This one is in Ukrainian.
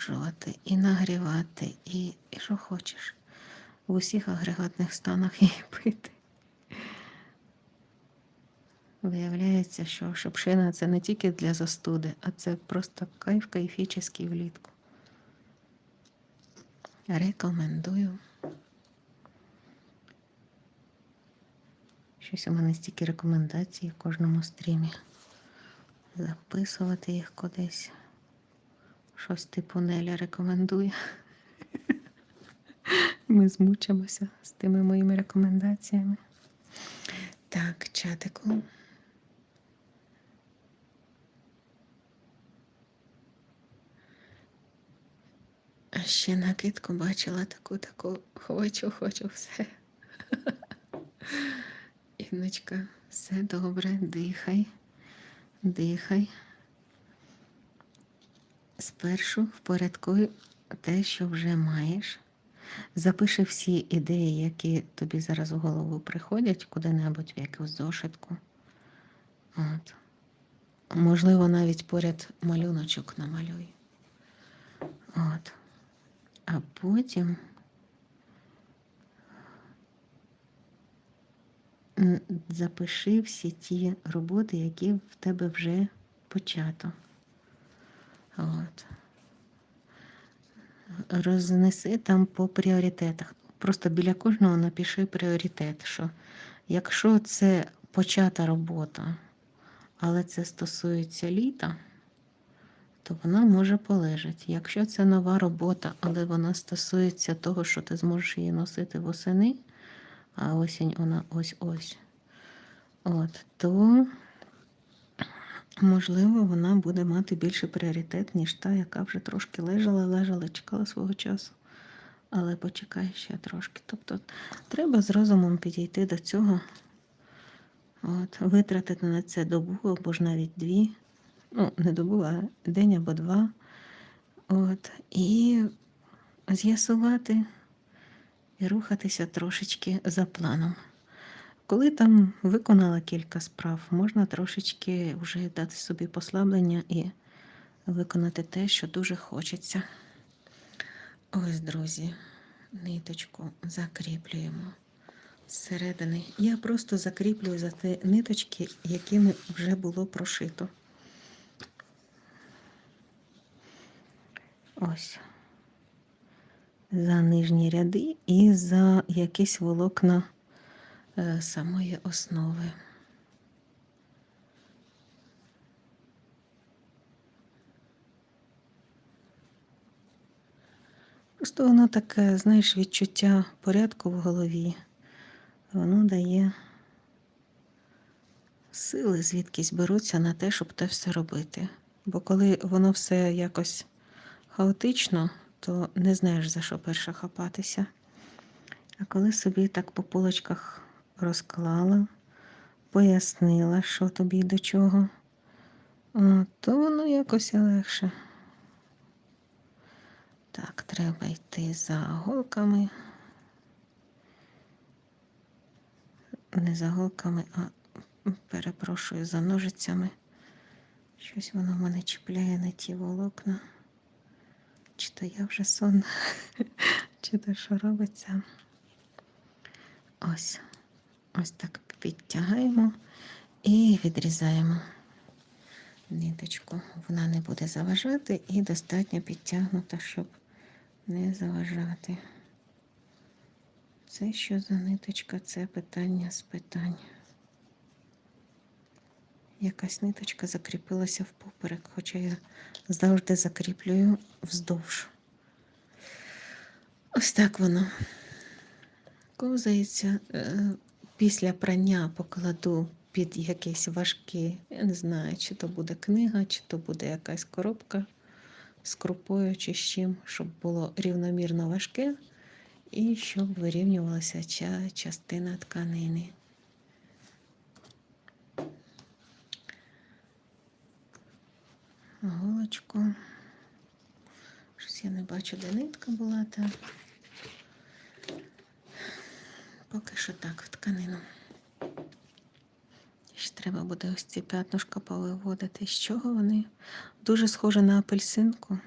охолоджувати, і нагрівати, і, і що хочеш. В усіх агрегатних станах її пити. Виявляється, що шипшина це не тільки для застуди, а це просто кайф кайфічний влітку. Рекомендую. Щось у мене стільки рекомендацій в кожному стрімі. Записувати їх кудись. Щось типу Неля рекомендує. Ми змучимося з тими моїми рекомендаціями. Так, чатику. А ще накидку бачила таку, таку хочу, хочу все. Інночка, все добре, дихай, дихай. Спершу впорядкуй те, що вже маєш. Запиши всі ідеї, які тобі зараз в голову приходять куди-небудь в якусь зошитку. От. Можливо, навіть поряд малюночок намалюй. От. А потім запиши всі ті роботи, які в тебе вже почато. От. Рознеси там по пріоритетах. Просто біля кожного напиши пріоритет, що якщо це почата робота, але це стосується літа, то вона може полежати. Якщо це нова робота, але вона стосується того, що ти зможеш її носити восени, а осінь вона ось-ось, от, то можливо вона буде мати більший пріоритет, ніж та, яка вже трошки лежала, лежала, чекала свого часу. Але почекай ще трошки. Тобто треба з розумом підійти до цього, от, витратити на це добу або ж навіть дві ну, не добу, а день або два. От, і з'ясувати і рухатися трошечки за планом. Коли там виконала кілька справ, можна трошечки вже дати собі послаблення і виконати те, що дуже хочеться. Ось, друзі, ниточку закріплюємо зсередини. Я просто закріплюю за ті ниточки, якими вже було прошито. Ось. За нижні ряди і за якісь волокна самої основи. Просто воно таке, знаєш, відчуття порядку в голові. Воно дає сили звідкись беруться на те, щоб те все робити. Бо коли воно все якось хаотично, то не знаєш, за що перше хапатися. А коли собі так по полочках розклала, пояснила, що тобі до чого, то воно якось легше. Так, треба йти за голками. Не за голками, а перепрошую за ножицями. Щось воно в мене чіпляє на ті волокна. Чи то я вже сонна, чи то що робиться. Ось. Ось так підтягаємо і відрізаємо ниточку. Вона не буде заважати і достатньо підтягнута, щоб не заважати. Це що за ниточка? Це питання з питань. Якась ниточка закріпилася в поперек, хоча я завжди закріплюю вздовж. Ось так воно ковзається. Після прання покладу під якесь важке, я не знаю, чи то буде книга, чи то буде якась коробка з крупою, чи з чим, щоб було рівномірно важке і щоб вирівнювалася ця частина тканини. Голочку. Щось я не бачу, де нитка була, та поки що так в тканину. Ще треба буде ось ці п'ятнушка повиводити. З чого вони? Дуже схожі на апельсинку.